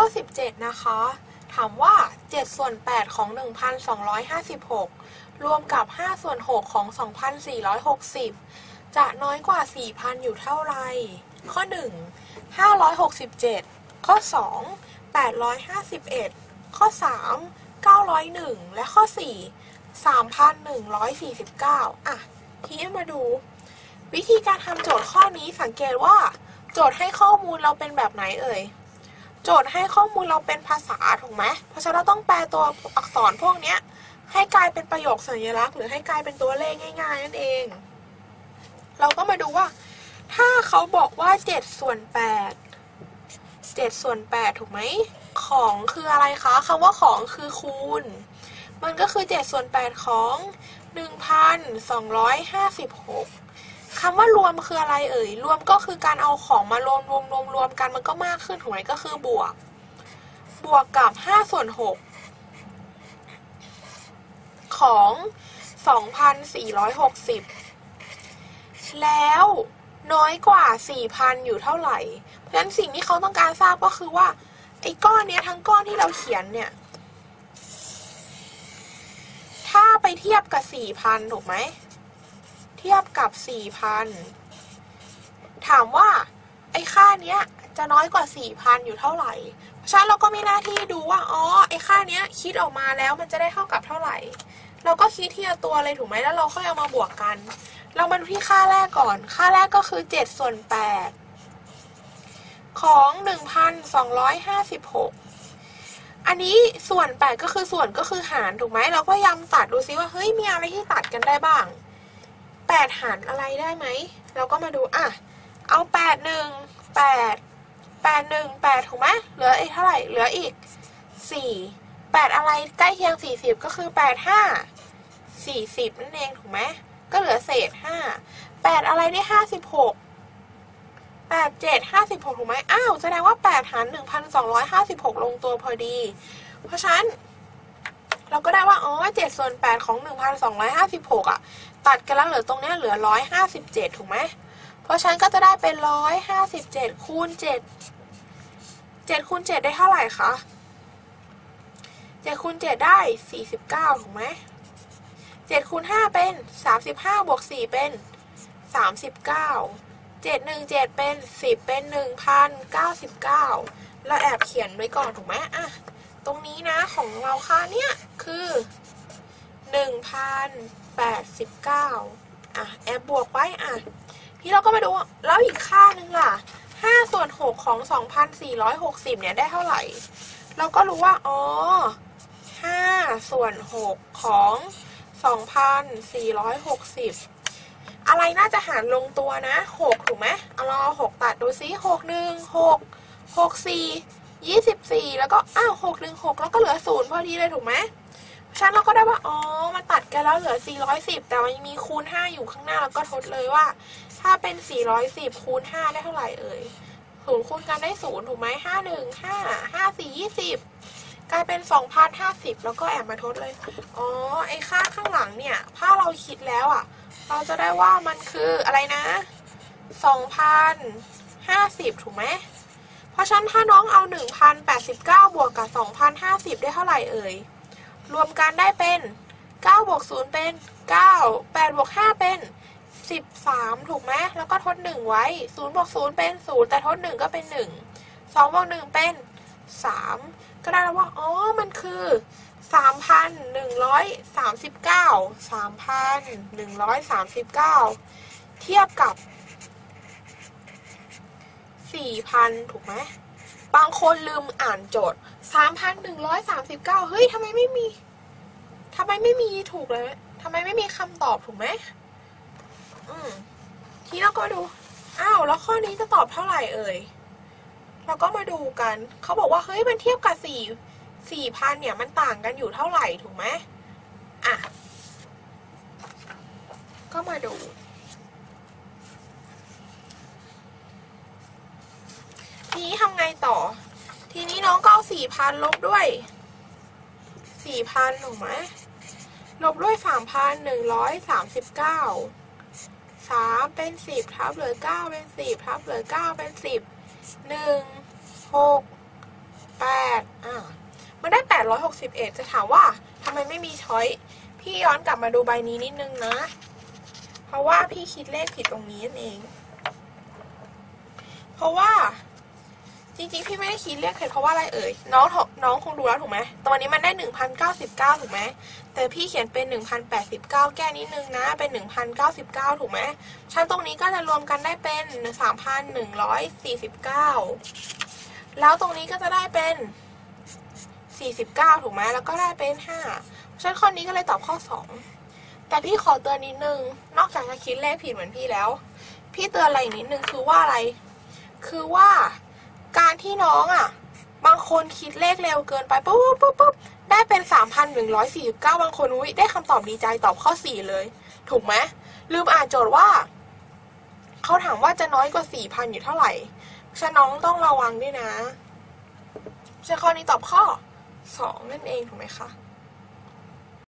ข้อ 17 นะคะ ถามว่า 7 ส่วน 8 ของ 1,256 รวมกับ 5 ส่วน 6 ของ 2,460 จะน้อยกว่า 4,000 อยู่เท่าไหร่ ข้อ 1 567 ข้อ 2 851 ข้อ 3 901 และข้อ 4 3,149 อะ ทีนี้มาดู วิธีการทำโจทย์ข้อนี้สังเกตว่า โจทย์ให้ข้อมูลเราเป็นแบบไหนเอ่ย โจทย์ให้ข้อมูลเราเป็นภาษาถูกไหมเพราะฉะนั้นเราต้องแปลตัวอักษรพวกเนี้ยให้กลายเป็นประโยคสัญลักษณ์ หรือให้กลายเป็นตัวเลขง่าย ๆ นั่นเอง เราก็มาดูว่า ถ้าเขาบอกว่า7ส่วน8 7ส่วน8ถูกไหมของคืออะไรคะคำว่าของคือคูณ มันก็คือ7ส่วน8ของ 1,256 คำว่ารวมคืออะไรเอ่ย รวมก็คือการเอาของมารวมรวมรวมรวมกันมันก็มากขึ้นถูกไหมก็คือบวก บวกกับ5ส่วน6ของ2,460แล้วน้อยกว่า4,000อยู่เท่าไหร่ เพราะฉะนั้นสิ่งที่เขาต้องการทราบก็คือว่า ไอ้ก้อนเนี้ยทั้งก้อนที่เราเขียนเนี่ย ถ้าไปเทียบกับ4,000ถูกไหม ทียบกับ 4,000 ถามว่าไอ้ค่าเนี้ยจะน้อยกว่า 4,000 อยู่เท่าไหร่ เพราะฉะนั้นเราก็มีหน้าที่ดูว่า อ๋อ ไอ้ค่าเนี้ยคิดออกมาแล้วมันจะได้เท่ากับเท่าไหร่ เราก็คิดทีละตัวเลยถูกไหมแล้วเราค่อยเอามาบวกกัน เรามาดูที่ค่าแรกก่อน ค่าแรกก็คือ 7 ส่วน 8 ของ 1,256 อันนี้ส่วน 8 ก็คือส่วนก็คือหารถูกไหม เราก็ยำตัดดูซิว่า เฮ้ย มีอะไรที่ตัดกันได้บ้าง 8 หารอะไรได้ไหม เราก็มาดู อะ เอา 8 1 8 8 1 8 ถูกไหมเหลืออีกเท่าไหร่ เหลืออีก 4 8 อะไรใกล้เคียง 40 ก็คือ 8 5 40 นั่นเองถูกไหมก็เหลือเศษ 5 8 อะไรได้ 56 8 7 56 ถูกไหมอ้าว แสดงว่า 8 หาร 1,256 ลงตัวพอดี เพราะฉะนั้น เราก็ได้ว่าอ๋อ7ส่วน8ของ1,256อะ ตัดกันแล้วเหลือตรงเนี้ยเหลือ157ถูกไหมเพราะฉันก็จะได้เป็น157คูณ7 7คูณ7ได้เท่าไหร่คะ7คูณ7ได้49ถูกไหม7คูณ5เป็น35บวก4เป็น39 7 1 7เป็น10เป็น1,099เราแอบเขียนไว้ก่อนถูกไหมอะ ตรงนี้นะของเราค่าเนี้ยคือ1,089อะแอบบวกไว้อะที่เราก็มาดูแล้วอีกค่านึงล่ะ5ส่วน6ของ 2,460 เนี่ย ได้เท่าไหร่ เราก็รู้ว่า อ๋อ5ส่วน6ของ 2,460 อะไรน่าจะหารลงตัวนะ 6 ถูกไหมเอาเราเอา6ตัดดูซิ6 1 6 6 4 24แล้วก็อ้าว6 1 6แล้วก็เหลือ0พอดีเลยถูกไหมฉันเราก็ได้ว่า อ๋อ มันตัดกันแล้วเหลือ 410 แต่มันยังมีคูณ 5 อยู่ข้างหน้า แล้วก็ทดเลยว่า ถ้าเป็น 410 คูณ 5 ได้เท่าไหร่เอ่ยศูนย์คูณกันได้0ถูกไหม5 1 5 5 4 20กลายเป็น2,050แล้วก็แอบมาทดเลย อ๋อ ไอค่าข้างหลังเนี่ย ถ้าเราคิดแล้วอะ เราจะได้ว่ามันคืออะไรนะ2,050ถูกไหม เพราะฉะนั้นถ้าน้องเอา 1,089 บวกกับ 2,050 ได้เท่าไหร่เอ่ย รวมกันได้เป็น9บวก0เป็น 9 8บวก5เป็น 13 ถูกไหมแล้วก็ทด 1 ไว้0บวก0เป็น 0 แต่ทด 1 ก็เป็น 1 2บวก1เป็น 3 ก็ได้แล้วว่า อ๋อ มันคือ 3,139 3,139 เทียบกับ 4,000ถูกไหมบางคนลืมอ่านโจทย์3,139เฮ้ยทำไมไม่มีทำไมไม่มีถูกเลยทำไมไม่มีคำตอบถูกไหมอืมทีเราก็ดูอ้าวแล้วข้อนี้จะตอบเท่าไหร่เอ่ยเราก็มาดูกัน เขาบอกว่าเฮ้ยมันเทียบกับสี่สี่พันเนี่ยมันต่างกันอยู่เท่าไหร่ถูกไหมอะ ก็มาดู ทีนี้ทำไงต่อ ทีนี้น้องก็เอา สี่พันลบด้วยสี่พันถูกไหมลบด้วยสามพันหนึ่งร้อยสามสิบเก้าสามเป็นสิบทับเหลือเก้าเป็นสิบทับเหลือเก้าเป็นสิบหนึ่งหกแปดอ่ามันได้แปดร้อยหกสิบเอ็ดจะถามว่าทำไมไม่มีช้อยพี่ย้อนกลับมาดูใบนี้นิดนึงนะ เพราะว่าพี่คิดเลขผิดตรงนี้นั่นเอง เพราะว่า จริงๆ พี่ไม่ได้คิดเลขผิดเพราะว่าอะไรเอ่ย น้องน้องคงดูแล้วถูกไหมตอนนี้มันได้หนึ่งพันเก้าสิบเก้าถูกไหม แต่พี่เขียนเป็นหนึ่งพันแปดสิบเก้าแก้นิดนึงนะ เป็นหนึ่งพันเก้าสิบเก้าถูกไหมชั้นตรงนี้ก็จะรวมกันได้เป็นสามพันหนึ่งร้อยสี่สิบเก้าแล้วตรงนี้ก็จะได้เป็น49ถูกไหมแล้วก็ได้เป็น5ฉันข้อนี้ก็เลยตอบข้อ2แต่พี่ขอเตือนนิดนึง นอกจากจะคิดเลขผิดเหมือนพี่แล้ว พี่เตือนอะไรนิดนึงคือว่าอะไร คือว่า การที่น้องอะ บางคนคิดเลขเร็วเกินไปปุ๊บปุ๊บปุ๊บได้เป็น 3,149 บางคนอุ้ยได้คำตอบดีใจตอบข้อ 4 เลย ถูกไหมลืมอ่านโจทย์ว่า เขาถามว่าจะน้อยกว่า 4,000 อยู่เท่าไหร่ฉะน้องต้องระวังด้วยนะฉะข้อนี้ตอบข้อ 2 นั่นเองถูกไหมคะ